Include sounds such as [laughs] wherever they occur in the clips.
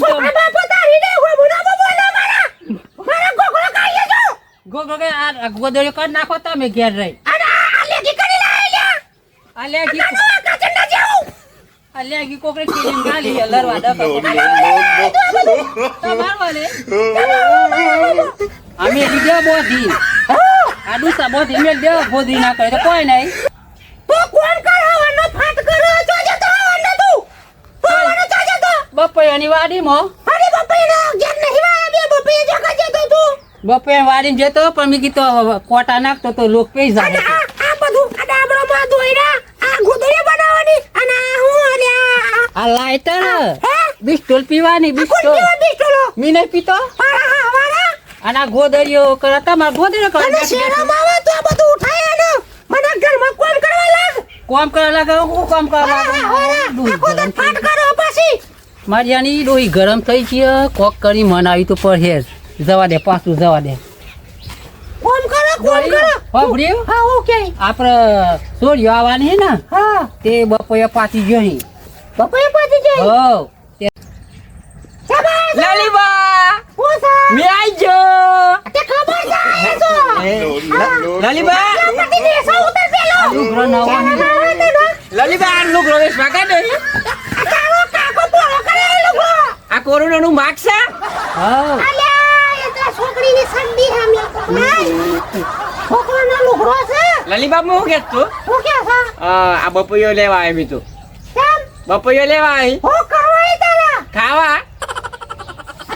જો. Go go કે આ ગોદડીઓ કરી નાખો તમે ઘેર રહી આ લેગી કોકરે ખીલીને ગાલી લરવા ડકો તમાર વાલે? અમે લીધો બોધી. આ ડુસા બોધી મેલ દે બોધી ના કરે. તો કોઈ નહીં. તો કોણ કરાવવાનો ફાટ કરો જોજે તો આવવાનો તું. તો આવવાનો જોજે તો. બપૈયાની વાડીમાં અરે બાપા ના ઘેર નહીં વાયા બે બાપા જગા જતો તું. બપૈયા વાડીમાં જતો પણ મેં કીધું કોટા નાખતો તો લોક પૈ જાય આ આ બધું આ ડાબરો માં દોયરા આ ગુદડી બનાવવાની અને આ હું અલ્યા આ લાઇટર બિસ્ટોલ પીવાની બિસ્ટોલ મી નહીં પીતો? અને આ ગોદડીઓ કરતા તમારે ગોદડીઓ કરે. અને શેરામાં આવે તો આ બધું ઉઠાય ને મને ઘરમાં કોમ કરવા લાગ. કોમ કરવા લાગે? હું કોમ કરવા લાગે? આખો ગરમ ફાટ કરો પછી. મારી આની ડોહી ગરમ થઈ છે કોક કરી મનાવી તો પર જવા દે પાછું જવા દે. કોમ કરો કોમ કરો. હા ઓકે. આપણે સોરીઓ આવવાની ને? હા. તે બપોરે પાછી જોઈ બાપા પાછી જઈ. હો. લાલીબા. મે આઈ જો તે ખબર છે આ તો. લાલીબા. લાલીબા આ લુગરો વેસ વાગા દે લોકો આ કોરોના નું માર્ક છે? હા. અલ્યા એ તો છોકરીની સંડી હામે. છોકરાનો લુગડો છે. લાલીબા હું કે તું? હું કે આ બપોયો લેવા આવી તું. બપોયો લેવા આવી હું કરવા તારા. ખાવા?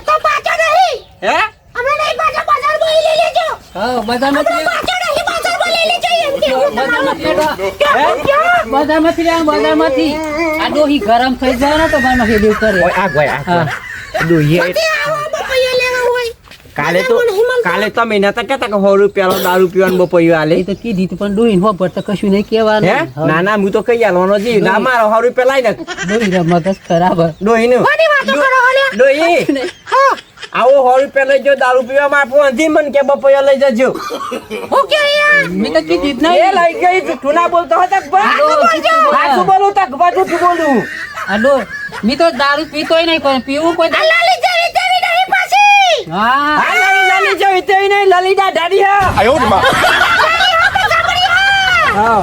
તો પાછો નહીં. હે? અમે નહીં પાછો બજાર બોલી લઈ લેજો. હા બધા તો પાછો નહીં બજાર બોલી લઈ લેજો એમ કે. હું? તમારું બધામાંથી લે મત આ ડોહી ગરમ થઈ જાય ને તો બાનો હે દેવ કરે. આ ગયા હા. દોહીએ તે આવો બપૈયા લેવા હોય કાલે તો કાલે તમે નતા કેતા કે સો રૂપિયાનો દારૂ પીવાનું બપોયું આલે? તો કીધી પણ ડોહી હો પર તો કશું નહીં હે? કહેવાનું ના ના હું તો કઈ આલવાનો જી ના મારો સો રૂપિયા લાવી નાખ. ડોહી રે મગજ ખરાબ ડોહી નું કોની વાતો કરો અલ્યા ડોહી. હા. આવો સો રૂપિયા લઈ જો દારૂ પીવા માં અંધી મન કે બપોયો લઈ જજો. હું કે યાર મેં તો કીધી જ એ લઈ ગઈ જૂઠું ના બોલતો હતા જૂઠું બોલે. બોલું? તક બાજુ બોલું. આ મેં તો દારૂ પીતોય નહીં કોઈ પીવું કોઈ હા. હા લાલી જો ઇતે નહીં લલીદા ડાડી હા. હા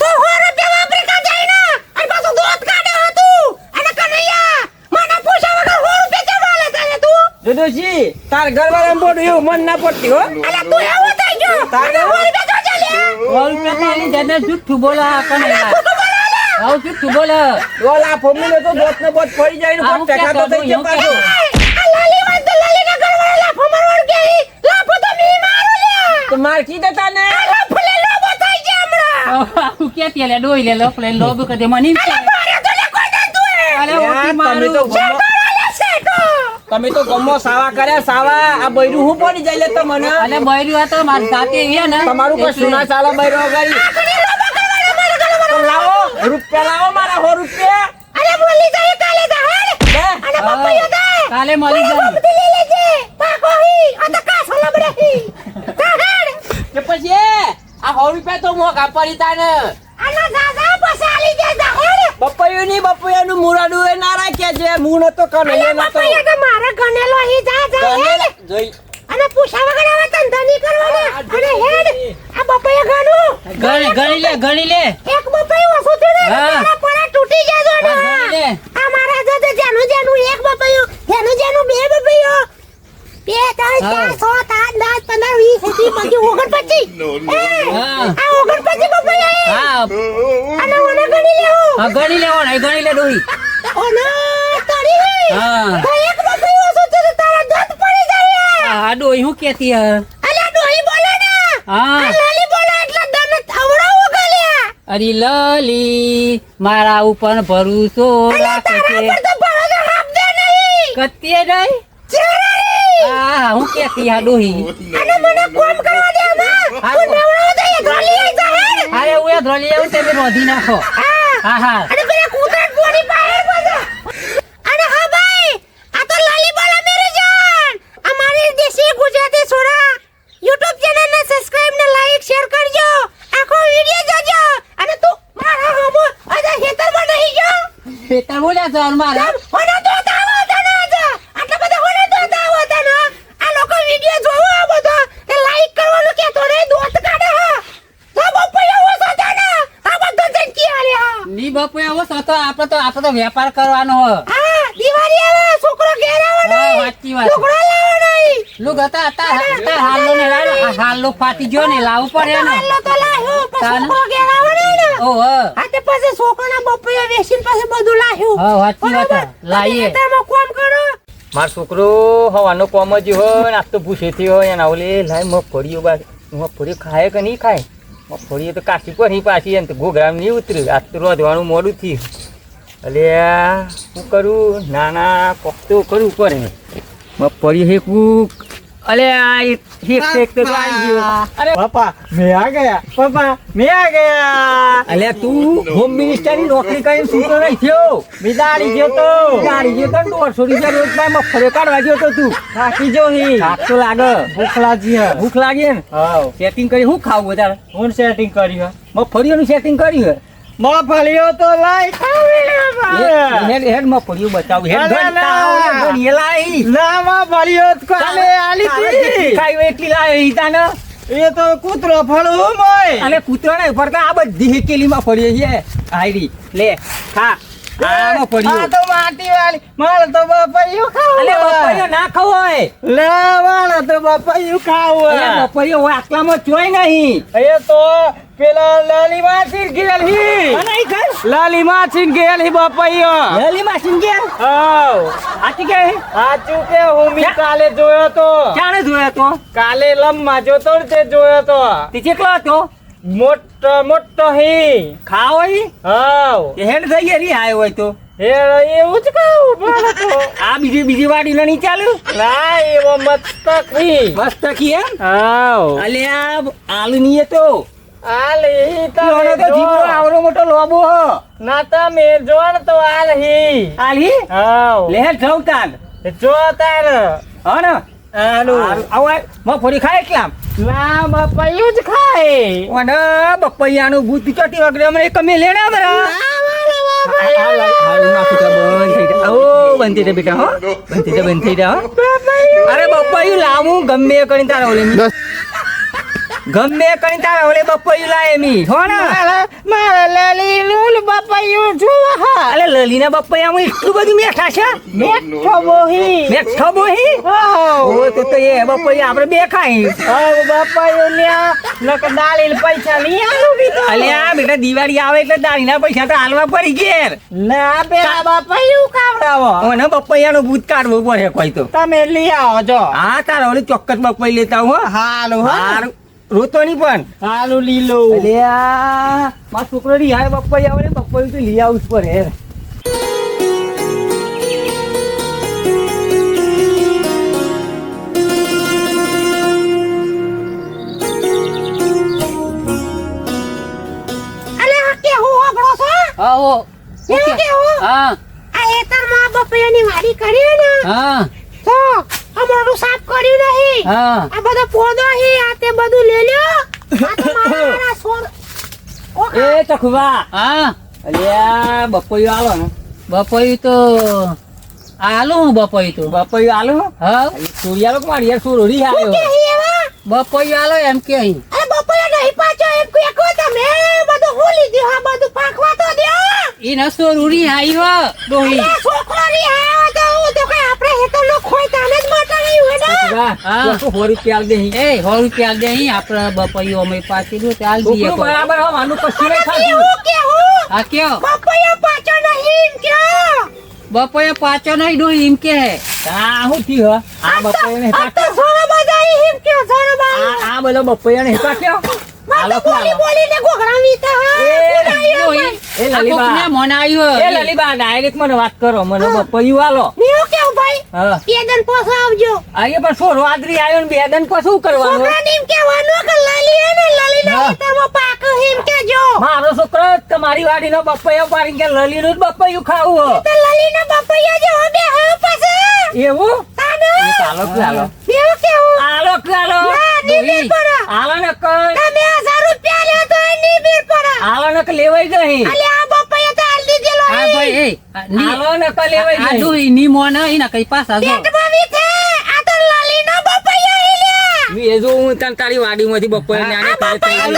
તો હો રૂપિયા આફ્રિકા જઈને? અને પાછું દૂધ કાઢે હતું અને કનૈયા મને પૂછ્યા વગર હો રૂપિયા કેમ આલે તને તું? દુદુજી તાર ઘર વાળા બોડું એવું મન ના પડતી હો. અલા તું એવો થઈ ગયો. તારે હો રૂપિયા જો ચાલ્યા સો રૂપિયા જુઠ્ઠું બોલે આ આવું જુઠ્ઠું બોલે. ઓલા ફોમીને તો બોત ને બોત પડી જાય ને પણ ટેકા તો થઈ જાય? પાછું આ લાલી વાત તો લાલી ના ઘરવાળા લાફો મારવાડ કે લાફો તો મી મારો લે તો માર કીધા તા ને લાફો લે લોબો થઈ ગયા હમણાં આવું ક્યાંથી લે ડોહી લે લોબ કરે મને કે લે ના એ તમે તો ગમો મારા સેટો તમે તો ગમો સાવા કર્યા સાવા આ બૈરું હું પડી જાય લે તો મને અલે બૈરું આ તો મારી જાતે એવી ને તમારું કોઈ સુના ચાલે બૈરો તો લાવો રૂપિયા લાવો મારા હો રૂપિયા અરે બોલી જાય કાલે જાહેર હે? અને બપૈયો દે કાલે મળી જાય લઈ લેજે પાકો હી આ તો કાસો લબડે હી જાહેર કે પછી આ સો રૂપિયા તો મોઘા કાપરી તા ને આના દાદા પાસે આલી દે જાહેર બપૈયું ની બપૈયાનું મુરાડું એ જે હું નતો કનૈયો નતો તો મારે ગણેલો હી જા જાહેર જોઈ. અને પૂછા વગર હવે ધંધા નહીં કરવાના. અને હેડ આ બપૈયા ગણું ગણી ગણી લે ગણી લે. એક બપૈયું ઓછું થયું. તારા પરા તૂટી જાજો ને. આ મારા જો જેનું જેનું એક બપૈયું જેનું જેનું બે બપૈયું બે ત્રણ ચાર હા. આઠ દસ પંદર વીસ એકવીસ બાકી ઓગણ પચીસ હા. આ ઓગણ પચીસ બપૈયા એ. હા. અને ઓને ગણી લેવું. હા ગણી લેવો ને ગણી લે ડોહી. ઓને તરી હા. તો એક બપૈયું ઓછું તો તારા દંત પડી જાય આ ડોહી હું કેતી હે? અલ્યા ડોહી બોલે ને. હા. લાલી બોલે એટલે દંત અવડાવું ગલ્યા અરે લલી મારા ઉપર ભરોસો અલ્યા રાખે છે પર તો ભરોસો રાખજે નહીં. હા હું કેતી આ ડોહી. અને મને કોમ કરવા દે તું નવરો તો એ ધોલી આઈ જા હેડ. અરે હું એ ધોલી આવું તમે રોધી નાખો. હા. હા હા. અને પેલા કૂતરા ગોળી બહાર બધા. અને હા ભાઈ આ તો લાલીબાલા મેરી જાન અમારી દેશી ગુજરાતી સોડા YouTube ચેનલ ને સબસ્ક્રાઇબ ને લાઈક શેર કરજો. આખો વિડિયો જોજો. અને તું મારા હમો આજે ખેતરમાં નહીં ગયો ખેતર બોલ્યા છો મારે હોના તો તાવો તને આજે આટલા બધા હોના તો તાવો તને આ લોકો વિડિયો જોવો આ બધો એ લાઈક કરવાનું કે તો રે દોસ્ત કાઢે હા તો બપ્પા એવો છો તને આ બધો જંકી આલે હા ની બાપુ આવો છો તો આપણે તો આપણે તો વેપાર કરવાનો હો. હા દિવાળી આવે છોકરો ઘેર આવે સાચી વાત. છોકરો લાવે નહીં હતા હતા હતા હાલો ને લાવ્યો. આ હાલો ફાટી ગયો ને લાવવું પડે ને હાલો તો લાવ્યો પણ છોકરો ઘેર આવે ને ઓ હા તે પછી છોકરાના બપોરે વેચીને પછી બધું લાવ્યું હા, સાચી વાત? લાવીએ. તમે કામ કરો. મારો છોકરો હવાનો કોમ જ હોય ને આજ તો ભૂસેથી હોય એના ઓલે લાય મગફળીઓ બા મગફળીઓ ખાય કે નહીં ખાય? મગફળીઓ તો કાશી પર પાછી એમ તો ઘોઘરામાં નહીં ઉતર્યું આજ તો રોધવાનું મોડું થયું. એટલે શું કરું? નાના કોક કરું પડે. મગફળી હેકવું અલે આ ઠીક ઠીક તો આવી ગયો. અરે પપ્પા મે આ ગયા. પપ્પા મે આ ગયા. અલે તું હોમ મિનિસ્ટરની નોકરી કઈ સુતો રહી થયો બિદાડી ગયો તો. બિદાડી ગયો તો દોઢસો રૂપિયા રોજમાં માં ફરે કાઢવા ગયો તો તું. થાકી જો હી. થાક લાગે. ભૂખ લાગી હે. ભૂખ લાગી ને? હા સેટિંગ કરી હું ખાવું બધા હું સેટિંગ કર્યું હે. મફળીઓનું સેટિંગ કર્યું હે? મગફળીઓ તો લાઈ ખાવી કૂતરો ફળ ને આ બધી હેકેલી ફળીએ છે. આઈડી લે ખા. આ તો માટી વાળી મારે તો બપૈયું ખાવું ના ખાવું હોય. લે તો બપૈયું ખાવું હોય. બપૈયું આટલામાં ચોય નહીં. એ તો પેલા લાલી માછીન ગેલ હી. અને ખાય લાલી માછીન ગેલ હી બાપૈયો. લેલી માસીન ગેલ હાવ. આથી કે સાચું કે હું મી કાલે જોયો તો? ક્યારે જોયો તો? કાલે લમમાં જો તો તે જોયો તો. તે કેટલો હતો? મોટો મોટો હી. ખાઓ હી હાવ. હેડ થઈ રી આયો હોય તો. હે એવું જ કહું બોલો તો. આ બીજી બીજી વાડી નહીં ચાલુ ના એવો મસ્તક હી. મસ્તક હી એમ? હાવ. અલે આલુ નીએ એ તો. હી આવડો મોટો લોબો હ. ના તમે જો ને તો આલહી આલી હાવ લે જઉં તાન જો તાર. હા ને? આલું આવો મગફળી ખાય એટલામ ના બાપૈયું જ ખાય. અને બપૈયાનું ભૂત ચોટી વગરે મને કમે લેણા બરા. જા. હો. જા જા હો. અરે બપાયું લાવું ગમે કરીને તારા ઓલે મી ગમે કઈ તારા ઓલે બપૈયું લાય મી હો ને? મારા લાલી લુલ બાપૈયું જોવા હા અલે લલીના બપૈયામાં એટલું બધું મેઠા છે? મેઠો બોહી. મેઠો બોહી? ઓ તો તો એ બપૈયા આપણે બે ખાઈ હા બાપૈયું લ્યા નક દાલીલ પૈસા નહીં આલું અલે આ બેટા દિવાળી આવે એટલે દાળીના પૈસા તો હાલવા પડી ઘેર. ના પેલા બાપૈયું ઓને મને બપૈયાનું ભૂત કાઢવું પડે કોઈ તો. તમે લઈ આવો જો હા તારા ઓલી ચોક્કસ બપૈ લેતા હું હો. હાલું હારું. રોતો નહીં પણ? હાલું લીલું. અલ્યા મારો છોકરો રી હાય બપૈ આવે ને બપૈયું તો લઈ આવું પર હે આ છો? હા આ એતર આ હેતરમાં બપૈયાની વાડી કરી ને? હા. તો અમારું કર્યું નહીં. આ બધો પોદો હે આ તે બધું લઈ લ્યો. આ તો મારા [coughs] સોર એ ચખવા હા. અલ્યા બપોયું આલો ને. બપોયું તો આલુ હું બપોયું તો. બપૈયું આલો? હા. સૂર્યાલો કુમાર મારી યાર સોરી કે બપોઈ હી બપોયું આલો એમ કે અહીં અરે બપૈયા નહીં પાછો એમ કે કો તમે બધું હોલી દો આ બધું પાકવા તો દે. ઈ ન રૂડી આયો ડોહી. આ છોકરો આયો તો હું તો કઈ આપણે તો ખોઈ તાને નહીં હા. રૂપિયા આલ દે એ સો રૂપિયા દે આપણે બપોયું અમે પાછી ચાલ દઈએ બરાબર હો માનું પછી નહીં કેવું હા કયો? બપૈયા પાછો નહીં બપોયું પાછો નહીં ડોહી એમ કે. આ હું થી હો? આ બપૈયાને આ પાછો આ આ બધો બપૈયાને હેતા ક્યાં? બોલી વીતા એ બોલાયો ડોહી એ આ લલીબા. કોકને આવ્યો એ લલીબા ડાયરેક્ટ મને વાત કરો મને બપૈયું આલો મેં કેવું ભાઈ? હા. બે દન આવજો. અહીંયા પણ આવ્યો ને બે દન શું કરવાનું? છોકરાને એમ કહેવાનું કે લાલી હે લલીના ખેતરમાં પાક હિમ કેજો મારો છોકરો તમારી વાડીનો બપૈયો પાડી કે લલીનું જ બપૈયું ખાવું તો લલીના બપૈયા જેવો બે હવે પછી. એવું? તાને? એક આલો આલો કેવું? આલો કે આલો ના, ની તમે રૂપિયા તો પડે ને અલે આ બપૈયા તો હાલ દીધેલો હા ભાઈ એ. ની- આલો લેવાય લેવાઈ આ ની મોને એના કઈ પાછા જો. પેટમાં વીથે આ તો લલીના બપૈયા હી લ્યા મેં જો હું તને તારી વાડીમાંથી બપૈયા આ બપૈયા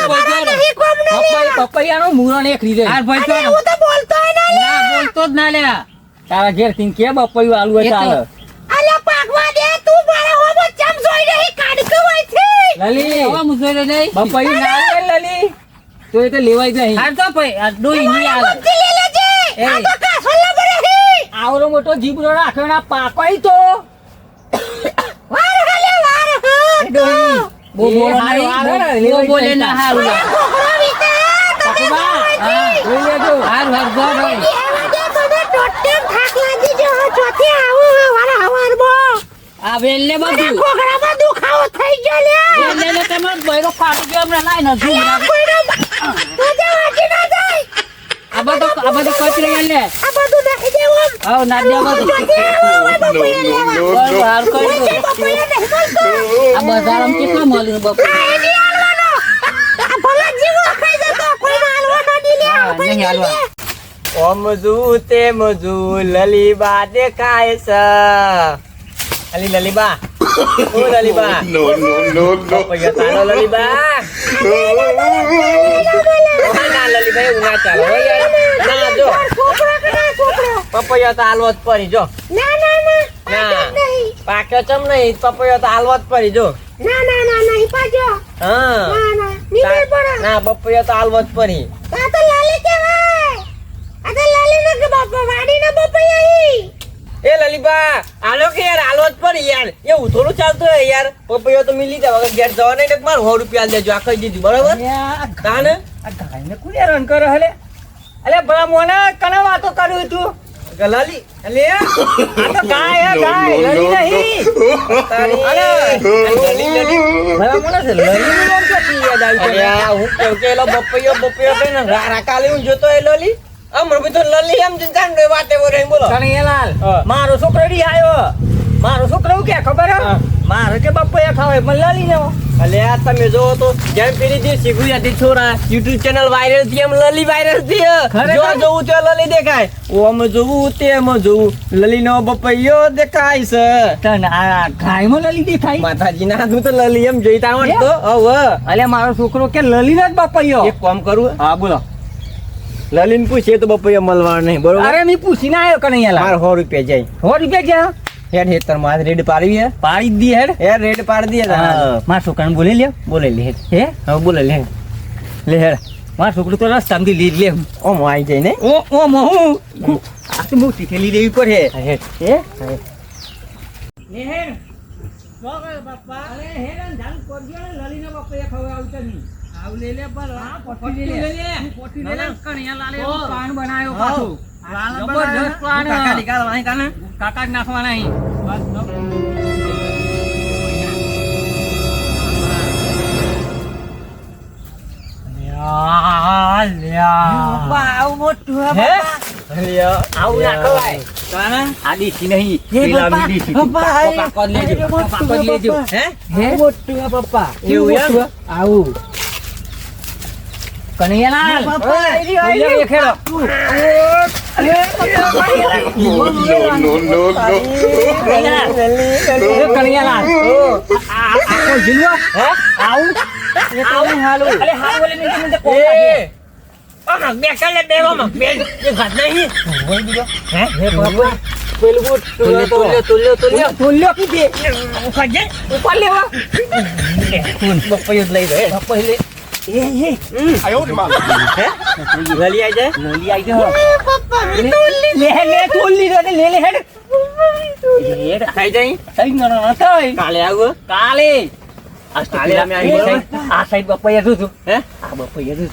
બપૈયાનો મૂળો ને ખરીદે હાર ભાઈ તો હું તો બોલતો ના ના બોલતો જ ના લ્યા. તારા ઘેરથી કે બપૈયું આલુ. ચાલે અલે પાકવા દે તું મારા હોમો ચમ જોઈ રહી કાઢકું હોય લલી. હવે મુજોરે નહીં બપૈયું ના લે લલી. તો એ તો લેવાય જાય હાર તો ભાઈ આ ડોઈ ની આવે બુદ્ધિ લે લેજે. આ તો કાસોલા પડે હી આવડો મોટો જીબરો રાખ્યો ના પાકોય તો. વાર હાલે વાર હા ડોઈ બો બોલો હારું, બહુ બોલે ના તા. હારું મારા વિતે તમે હા. જોઈ લેજો. હાર હાર જો ભાઈ. થાક લાગી જો હો ચોથી આવું હવારમાં આ વેલ ને મને બધું ખોખરામાં દુખાવો થઈ ગયો લે વેલ ને તમારો બૈરો ફાટી ગયો હમણાં લાઈ ન અલે આ કોઈનો બા- જે વાંચી ના જાય. આ બધું આ બધું કચરી વેલ ને આ બધું નાખી દેવો આવ ના દે બધું. ચોથી આવું હોય બપૈયા લેવા. બસ હાર કરી દો. કે બપૈયા નહીં બોલતો આ બજારમાં કેટલા મળ્યું બપોર એની હાલવાનો. આ ભલા જીવો ખાઈ જતો. કોઈ હાલવાનો નહીં લે હા, નહીં હાલવા. ઓમ જુ તે મજુ લલીબા દેખાય છે. અલી લલીબા ઓ લલીબા No, no, no, no. તારો લલીબા ના, ના લલીબા એવું ના ચાલે ના જો પપૈયા તો હાલવો જ પડી જો ના ના ના નહીં પાક્યો ચમ નહીં પપૈયા તો હાલવો જ પડી જો ના ના ના નહીં પાછો હા ના ના નીકળ પડે ના પપૈયા તો હાલવો જ પડી આ તો લાલી કહેવાય આ તો લાલી ને કે બાપા વાડી ના ઈ એ લલીબા આલો કે યાર આલો જ પડી યાર. એ થોડું ચાલતો હે યાર. પપૈયો તો મિલી જાય. વગર ઘેર જવા નહીં મારે સો રૂપિયા દેજો. આખી દીધું બરાબર? કાને આ ગાયને કોને રન કરે હલે? અલે ભલા મોને કને વાતો કર્યું તું? ગલાલી અલે આ તો ગાય હે ગાય. લલી નહીં. તારી અરે. લલી લલી ભલા મોને છે લડીનું નામ ક્યાંથી યાદ આવ્યું? અરે હું કે બપૈયો બપૈયો કઈને રા રા કાલે હું જોતો એ લલી? આમ રમી લલી એમ જન વાતે બોલે એમ બોલો. કનૈયાલાલ હા. મારો છોકરો રી આયો. મારો છોકરો કે ખબર. મારે કે બપૈયા ખાવે મને લલી ને અલે આ તમે જો તો જેમ પેલી જે શીખુયાથી છોરા યુટ્યુબ ચેનલ વાયરલથી એમ લલી વાયરલથી જો જોવું તો લલી દેખાય. ઓમ જોવું તેમ જોવું. લલી નો બપૈયો દેખાય છે. તન આ ગાયમાં લલી દેખાય? માતાજી ના હું તો લલી એમ જોઈતા તાવડ તો હવ અલે મારો છોકરો કે લલી જ બપૈયો? એક કામ કરું હા બોલો. લલીન પૂછીએ તો બપોરે મળવાનું નહીં બરોબર? અરે મેં પૂછીને આવ્યો કનૈયાલાલ મારે સો રૂપિયા જાય. સો રૂપિયા ક્યાં? હેડ હેતરમાં રેડ પાડવી હે પાડી દી હેડ. યાર રેડ પાડી દે હા, મારા છોકરાને બોલે લે બોલે લે હેડ. હે? હવે બોલે લે. લે હેડ. માર છોકરું તો રસ્તામાંથી લીધ લે ઓમ આવી જાય ને? ઓ ઓ મહુ આ તો મોટી થેલી લેવી પડે. હેડ. હે? લે હેડ. સ્વાગત બાપા. અરે હેડ ને ધાન કરજો લલીના બાપા ખવા આવતા નહીં. આવ લે લે પર હા પોટી લે લે. પોટી લે. લે કણિયા લાલે પ્લાન બનાવ્યો પાછો. જબરજસ્ત પ્લાન કાકા નીકાળ વાહી કાને કાકા જ નાખવાના અહીં. આવું. એ કનૈયાલાલ આ- આ- આખો જીલવા હે આવું આવું હાલું અલે હાલ બોલે નહીં તમને કોણ લાગે? લઈ જાય બાપા લે એ એ લલી આવી જાય? નલી આઈ ગયો પપ્પા લે લે લે તુલ્લી રે લે લે હેડ. હેડ ખાઈ જાય? થઈ ન ન થઈ. કાલે આવું. કાલે. આ કાલે અમે આવી સાઈડ- આ સાઈડ બપૈયા જોજો હે? આ બપૈયા જોજો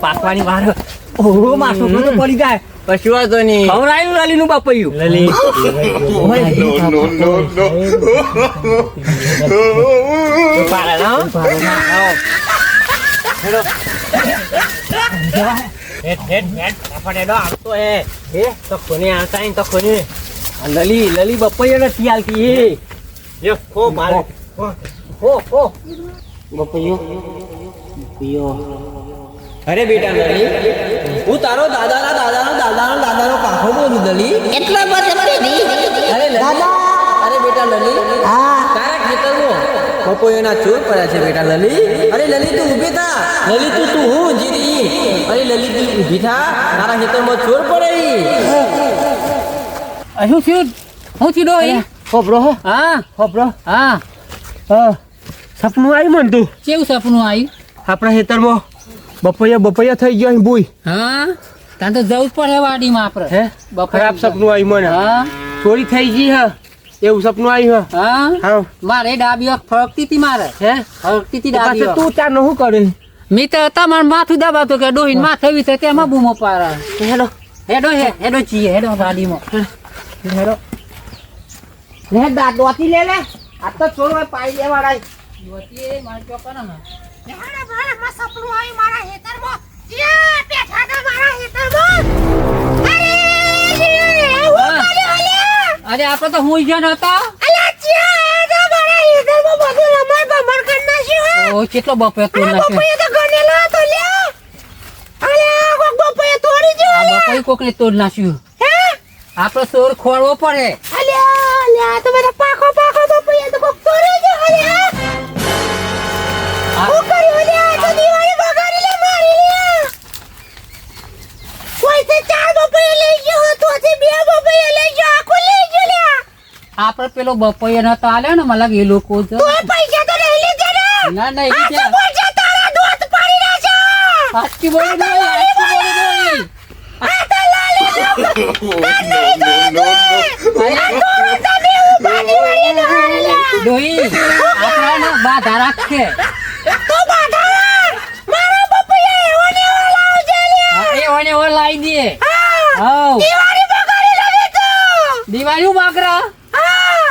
પાકવાની વાર. ઓહો માં છોકરો તો પડી જાય. પછી વાંધો નહીં? ખવડાયું બપૈયું. લલી. ના ભારો ના આવો હેડ હેડ હેડ. ફટાફટ હેડો આવતો હે. હે? તો કોને આવતા નહીં તો કોને? આ લલી લલી બપૈયા નથી હાલતી હે. યો ખો મારે. હો હો બપૈયો બપૈયો અરે બેટા લલી હું તારો દાદાના દાદાનો દાદાનો દાદાનો પાખો બોલું લલી. એટલા પેલી અરે દાદા. અરે બેટા લલી તારા ખેતરમાં બપોયાના ચોર પડ્યા છે બેટા લલી અરે લલી તું ઊભી થા. લલી તું તું હું જીરી અરે લલી તું ઊભી થા. તારા ખેતરમાં ચોર પડે શું થયું? શું થયું ડોહી ખબરો હા. ખબરો હા. સપનું આવ્યું મન તું? કેવું સપનું આવ્યું? આપણા ખેતરમાં બપૈયા બપૈયા થઈ ગયો અહીં બોય હા? ત્યાં તો જવું જ પડે વાડીમાં આપણે. હે? ખરાબ સપનું આવ્યું મને. હા. ચોરી થઈ ગઈ હા. એવું સપનું આવ્યું હા? હા? મારે ડાબી આંખ ફરકતી હતી મારે. હે? ફરકતી હતી તો ડાબી તું ચારનું શું કરે? મેં તો તમારું માથું દબાતો કે ડોહીને માથે વિશે તેમાં બૂમો પારા હેડો. હેડો હે હેડો છીએ હેડો ગાડીમાં. હેડો. લે દા દોતી લે લે. આ તો છોડો પાઈ દેવાળા મારા મારા સપનું આવ્યું મારા હેતરમાં. બેઠા હતા મારા હેતરમાં. અરે આપણે તો હું જન હતા. ઓ કેટલો બપે તો નાખ્યો તો હતો લ્યા. કોક બપૈયા તોડી જો આ બપોઈ કોકને તોડ નાખ્યું. હે? આપણે ખોળવો પડે. તો પાકો તો તો કોઈ તે ચાર બપૈયા લઈ ગયો હતો બે બપૈયા લઈ ગયો આખું આપણે પેલો બપોઈ નતો આલ્યો ને મને એ લોકો જ પૈસા તો લઈ લીધા ને? ના તો છે બોલશે તારા દોત પાડી બોલી ડોહી સાચી બોલી ડોહી આ તો લાલે no, no, no, no. ડોહી આપણે ને બાધા રાખે તો બાધા મારો બપૈયા એવો ને એવો લાવજે લ્યા હા, એ ઓને ઓ લાવી દે હા હવ દિવાળી બગાડી લાગે તો દિવાળી બાકરા હા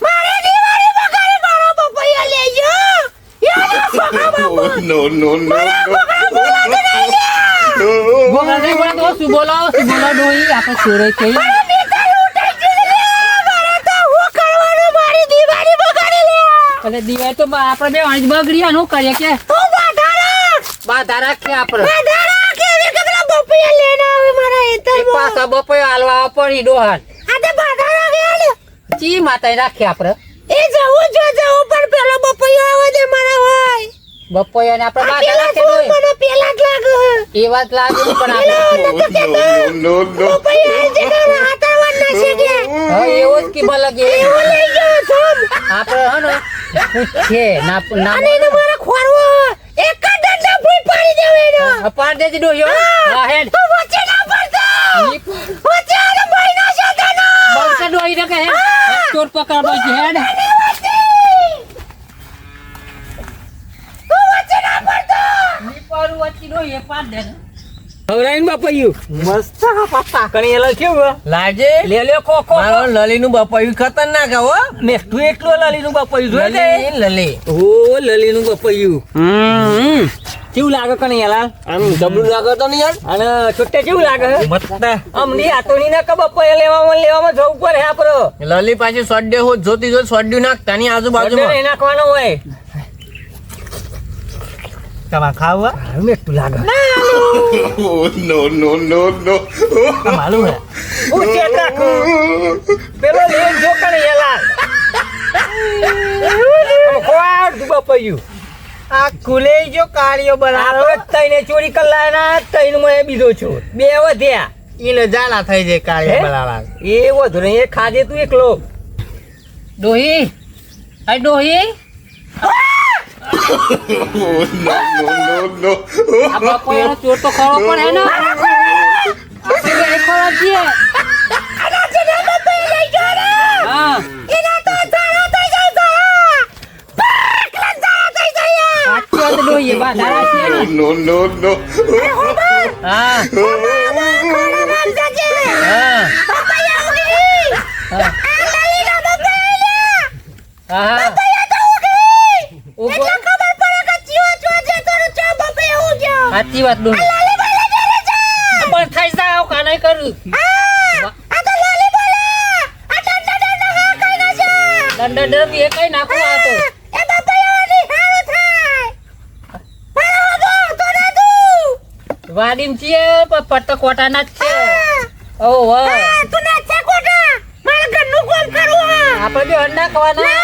મારે દિવાળી બગાડી મારો બપૈયા લઈ ગયો યાર ફોકા બાપુ No, no, no, બોલા નહીં બોલા તો શું બોલો શું બોલો ડોહી? આપણે ચોરે છે. મારે મીઠા લૂંટાઈ ગયું લ્યા મારે તો હું કરવાનું? મારી દિવાળી બગાડી લ્યા અને દિવાળી તો આપણે બે વાંજ બગડી નું કરીએ કે? તું બાધા રાખ. બાધા રાખે આપણે. બાધા રાખ. કે પેલા બપૈયા લઈને આવે મારા એ હેતરમાં પાછા બપોય હાલવા પડી ડોહાન આ તે બાધા રાખ ચી માતા રાખે આપણે? એ જવું જો જવું પણ પેલો બપૈયો આવે દે મારા ભાઈ. બપોય અને આપણે વાત બાધા પેલા રાખે ફોન ડોહી મને પેલા જ લાગે એ વાત લાગે પણ આપણે નો નો no, no, no. બપૈયા જે કે હાથાવા નસી હા એવો જ કી લાગે. એવો લઈ ગયો છું. આપણે હે ને પૂછે ના ના અને એને મારા ખોરવો એક જ દંડા ભૂઈ પાડી દેવ એનો. પાડ દેજે ડોહી હા હે તું વચ્ચે ના પડતો. વચ્ચે આને ભાઈ ના છે તેનો. બળકા ડોહી ને કહે ચોર પકડવા છે હેડ તું વચ્ચે ના પડતો ને. ખવડાવીને બાપૈયું. મસ્ત પપ્પા કણી એલા કેવું લાજે? લે લે કો કો મારો લલીનું બપૈયું ખતરનાક હો. મેઠું લલી નું બાપૈયું જોઈ લે. લલી લલી. નું બપૈયું. હમ. કેવું લાગે કણી એલા? આમ જબરું લાગે તો નહીં અને છોટે કેવું લાગે? મસ્ત. અમની આતોની ના કે બપૈયા લેવામાં લેવામાં જવું પડે આપડે. લલી પાછી સોડ્ડે હો જોતી જો સોડ્યું નાખતા ની આજુબાજુ આજુબાજુમાં નાખવાનો હોય. તમારે ખાવા? મેઠું લાગે [laughs] નો નો નો નો. no. માલુમ હે. હું રાખું. પેલો લેન જો કણી એલા આમ દુબા તું આ કુલે જો કાળિયો બનાવો. તઈને ચોરી કલાના તઈને મેં બીજો છું. બે વધ્યા. ઈને જાલા થઈ જાય કાળિયો કાળી બલાલા એ વધુ નહીં એ ખાજે તું એકલો. ડોહી? આ ડોહી? No, no, no, no. આ બપોયનો ચોર તો ખરો [laughs] પડે. ને આપણે ખરો છીએ આના છે ને. [laughs] બપૈયા લઈ ગયો ને હા એના તો ઝાડા થઈ જાય ઝાડા પાકલા ઝાડા થઈ જાય સાચી વાત ડોહી બાધા રાખીએ ને No, no, no. હા રામ જાજે હા બપૈયા ઉગી હા આ લલીના બપૈયા લ્યા હા બપૈયા તો ઉગી ઉગો. એટલે ખબર પડે કે ચિયો ચો જે તો ચો બપૈયા સાચી વાત ડોહી પણ થઈ જા આવ કાને કરું. આ તો લાલી બોલે. આ દંડ ડર એ કઈ નાખું આ તો. વાડીમ છીએ પણ પટ્ટ કોટાના જ છે. ઓ વાહ. તું ના છે કોટા મારા ઘરનું કામ કરવું આપણે બી અન્ના ખવાના